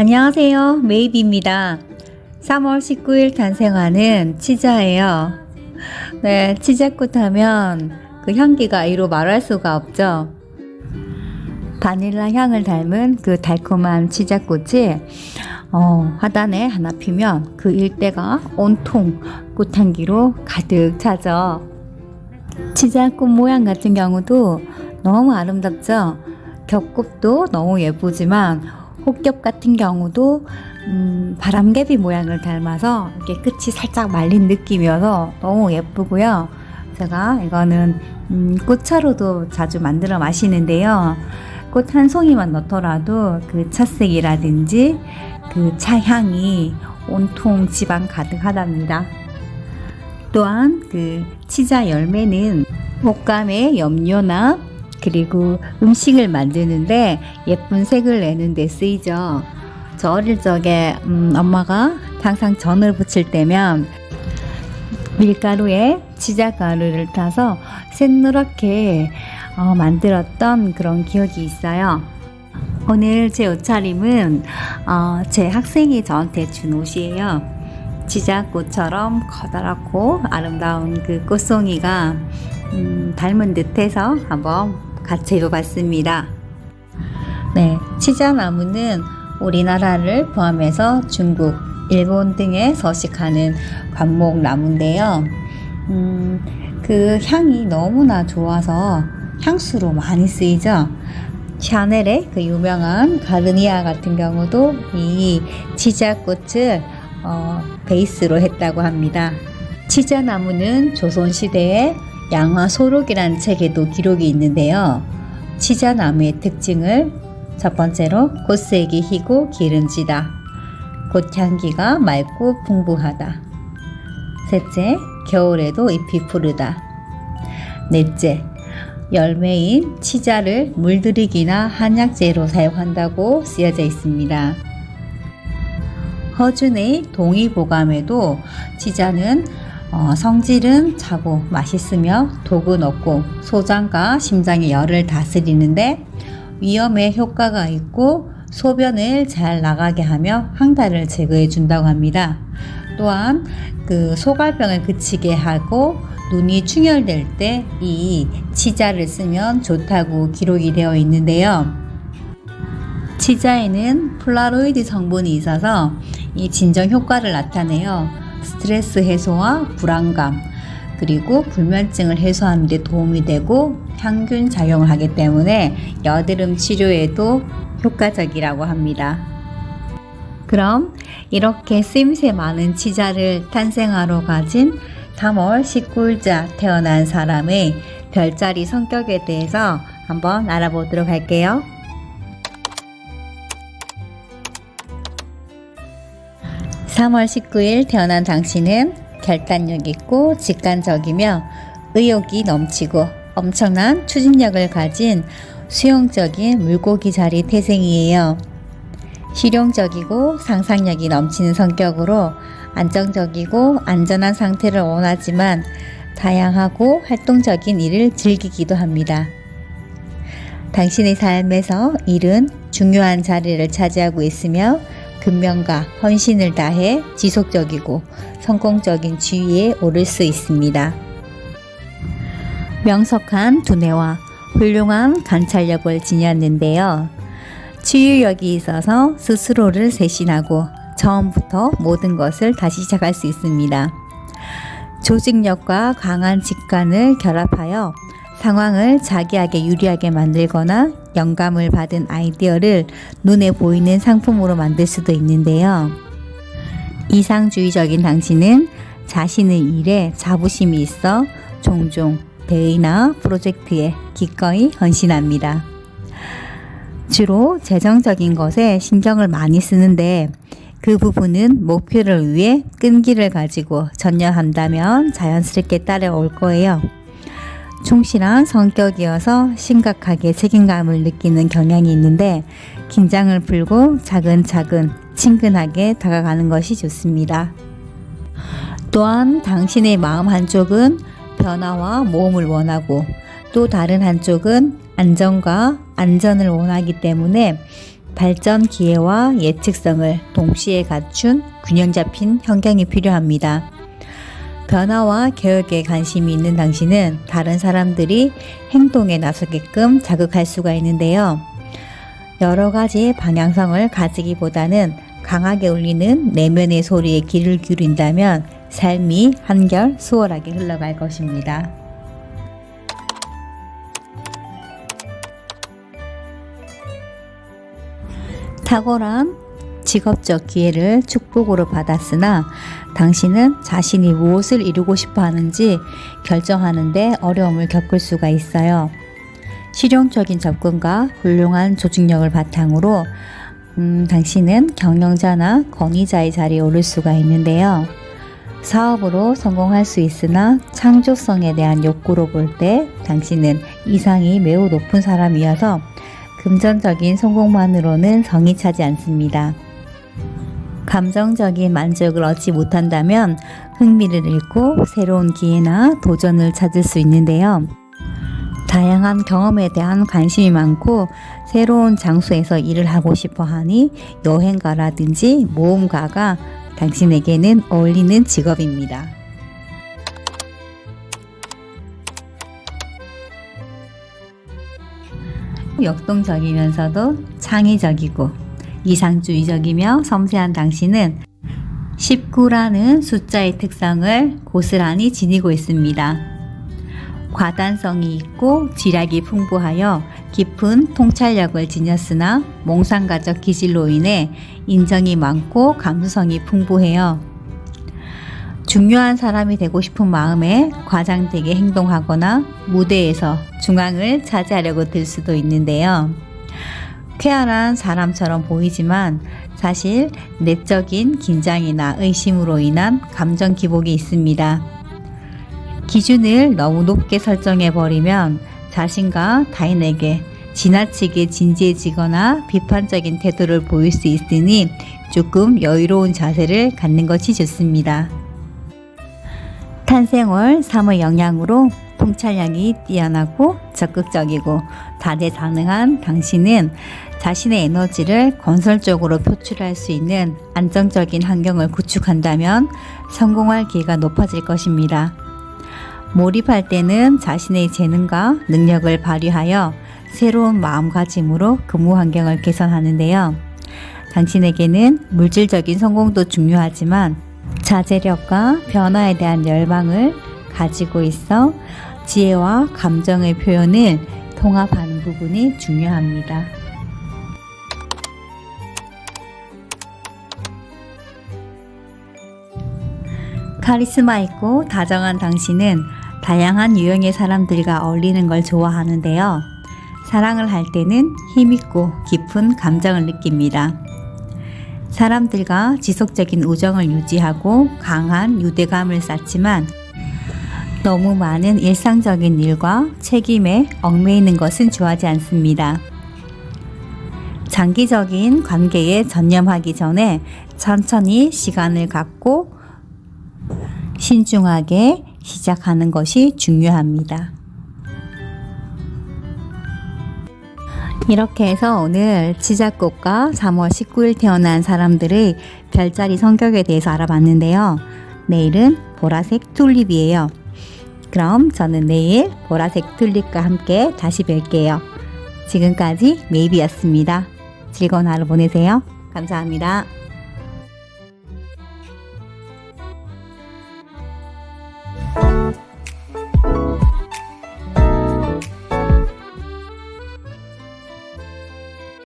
안녕하세요. 메이비입니다. 3월 19일 탄생하는 치자예요. 네, 치자꽃 하면 그 향기가 이로 말할 수가 없죠. 바닐라 향을 닮은 그 달콤한 치자꽃이 어, 화단에 하나 피면 그 일대가 온통 꽃향기로 가득 차죠. 치자꽃 모양 같은 경우도 너무 아름답죠. 겹꽃도 너무 예쁘지만 혹겹 같은 경우도 음, 바람개비 모양을 닮아서 이렇게 끝이 살짝 말린 느낌이어서 너무 예쁘고요. 제가 이거는 음, 꽃차로도 자주 만들어 마시는데요. 꽃 한 송이만 넣더라도 그 찻색이라든지 그 차향이 온통 집안 가득하답니다. 또한 그 치자 열매는 목감의 염료나 그리고 음식을 만드는데 예쁜 색을 내는 데 쓰이죠. 저 어릴 적에 음, 엄마가 항상 전을 부칠 때면 밀가루에 치자가루를 타서 샛노랗게 어, 만들었던 그런 기억이 있어요. 오늘 제 옷차림은 어, 제 학생이 저한테 준 옷이에요. 지자꽃처럼 커다랗고 아름다운 그 꽃송이가 음, 닮은 듯해서 한번 같이 입어봤습니다. 네, 치자나무는 우리나라를 포함해서 중국, 일본 등에 서식하는 관목나무인데요. 음, 그 향이 너무나 좋아서 향수로 많이 쓰이죠. 샤넬의 그 유명한 가르니아 같은 경우도 이 치자꽃을 어, 베이스로 했다고 합니다. 치자나무는 조선시대에 양화 소록이라는 책에도 기록이 있는데요. 치자나무의 특징을 첫 번째로 꽃색이 희고 기름지다. 꽃향기가 맑고 풍부하다. 셋째, 겨울에도 잎이 푸르다. 넷째, 열매인 치자를 물들이기나 한약재로 사용한다고 쓰여져 있습니다. 허준의 동의보감에도 치자는 어, 성질은 차고 맛있으며 독은 없고 소장과 심장의 열을 다스리는데 위염에 효과가 있고 소변을 잘 나가게 하며 황달을 제거해 준다고 합니다. 또한 그 소갈병을 그치게 하고 눈이 충혈될 때 이 치자를 쓰면 좋다고 기록이 되어 있는데요. 치자에는 플라로이드 성분이 있어서 이 진정 효과를 나타내요. 스트레스 해소와 불안감, 그리고 불면증을 해소하는 데 도움이 되고 향균 작용을 하기 때문에 여드름 치료에도 효과적이라고 합니다. 그럼 이렇게 쓰임새 많은 치자를 탄생하러 가진 3월 19일자 태어난 사람의 별자리 성격에 대해서 한번 알아보도록 할게요. 3월 19일 태어난 당신은 결단력 있고 직관적이며 의욕이 넘치고 엄청난 추진력을 가진 수용적인 물고기 자리 태생이에요. 실용적이고 상상력이 넘치는 성격으로 안정적이고 안전한 상태를 원하지만 다양하고 활동적인 일을 즐기기도 합니다. 당신의 삶에서 일은 중요한 자리를 차지하고 있으며 근면과 헌신을 다해 지속적이고 성공적인 지위에 오를 수 있습니다. 명석한 두뇌와 훌륭한 관찰력을 지녔는데요. 치유력이 있어서 스스로를 세신하고 처음부터 모든 것을 다시 시작할 수 있습니다. 조직력과 강한 직관을 결합하여 상황을 자기에게 유리하게 만들거나 영감을 받은 아이디어를 눈에 보이는 상품으로 만들 수도 있는데요. 이상주의적인 당신은 자신의 일에 자부심이 있어 종종 대의나 프로젝트에 기꺼이 헌신합니다. 주로 재정적인 것에 신경을 많이 쓰는데 그 부분은 목표를 위해 끈기를 가지고 전념한다면 자연스럽게 따라올 거예요. 충실한 성격이어서 심각하게 책임감을 느끼는 경향이 있는데 긴장을 풀고 차근차근 친근하게 다가가는 것이 좋습니다. 또한 당신의 마음 한쪽은 변화와 모험을 원하고 또 다른 한쪽은 안정과 안전을 원하기 때문에 발전 기회와 예측성을 동시에 갖춘 균형 잡힌 환경이 필요합니다. 변화와 개혁에 관심이 있는 당신은 다른 사람들이 행동에 나서게끔 자극할 수가 있는데요. 여러 가지 방향성을 가지기보다는 강하게 울리는 내면의 소리에 귀를 기울인다면 삶이 한결 수월하게 흘러갈 것입니다. 탁월한 직업적 기회를 축복으로 받았으나 당신은 자신이 무엇을 이루고 싶어 하는지 결정하는데 어려움을 겪을 수가 있어요. 실용적인 접근과 훌륭한 조직력을 바탕으로 음, 당신은 경영자나 권위자의 자리에 오를 수가 있는데요. 사업으로 성공할 수 있으나 창조성에 대한 욕구로 볼 때 당신은 이상이 매우 높은 사람이어서 금전적인 성공만으로는 성이 차지 않습니다. 감정적인 만족을 얻지 못한다면 흥미를 잃고 새로운 기회나 도전을 찾을 수 있는데요. 다양한 경험에 대한 관심이 많고 새로운 장소에서 일을 하고 싶어 하니 여행가라든지 모험가가 당신에게는 어울리는 직업입니다. 역동적이면서도 창의적이고 이상주의적이며 섬세한 당신은 19라는 숫자의 특성을 고스란히 지니고 있습니다. 과단성이 있고 지략이 풍부하여 깊은 통찰력을 지녔으나 몽상가적 기질로 인해 인정이 많고 감수성이 풍부해요. 중요한 사람이 되고 싶은 마음에 과장되게 행동하거나 무대에서 중앙을 차지하려고 들 수도 있는데요. 쾌활한 사람처럼 보이지만 사실 내적인 긴장이나 의심으로 인한 감정 기복이 있습니다. 기준을 너무 높게 설정해 버리면 자신과 타인에게 지나치게 진지해지거나 비판적인 태도를 보일 수 있으니 조금 여유로운 자세를 갖는 것이 좋습니다. 탄생월 3의 영향으로 통찰력이 뛰어나고 적극적이고 다재다능한 당신은 자신의 에너지를 건설적으로 표출할 수 있는 안정적인 환경을 구축한다면 성공할 기회가 높아질 것입니다. 몰입할 때는 자신의 재능과 능력을 발휘하여 새로운 마음가짐으로 근무 환경을 개선하는데요. 당신에게는 물질적인 성공도 중요하지만 자제력과 변화에 대한 열망을 가지고 있어 지혜와 감정의 표현을 통합하는 부분이 중요합니다. 카리스마 있고 다정한 당신은 다양한 유형의 사람들과 어울리는 걸 좋아하는데요. 사랑을 할 때는 힘있고 깊은 감정을 느낍니다. 사람들과 지속적인 우정을 유지하고 강한 유대감을 쌓지만 너무 많은 일상적인 일과 책임에 얽매이는 것은 좋아하지 않습니다. 장기적인 관계에 전념하기 전에 천천히 시간을 갖고 신중하게 시작하는 것이 중요합니다. 이렇게 해서 오늘 치자꽃과 3월 19일 태어난 사람들의 별자리 성격에 대해서 알아봤는데요. 내일은 보라색 튤립이에요. 그럼 저는 내일 보라색 튤립과 함께 다시 뵐게요. 지금까지 메이비였습니다. 즐거운 하루 보내세요. 감사합니다.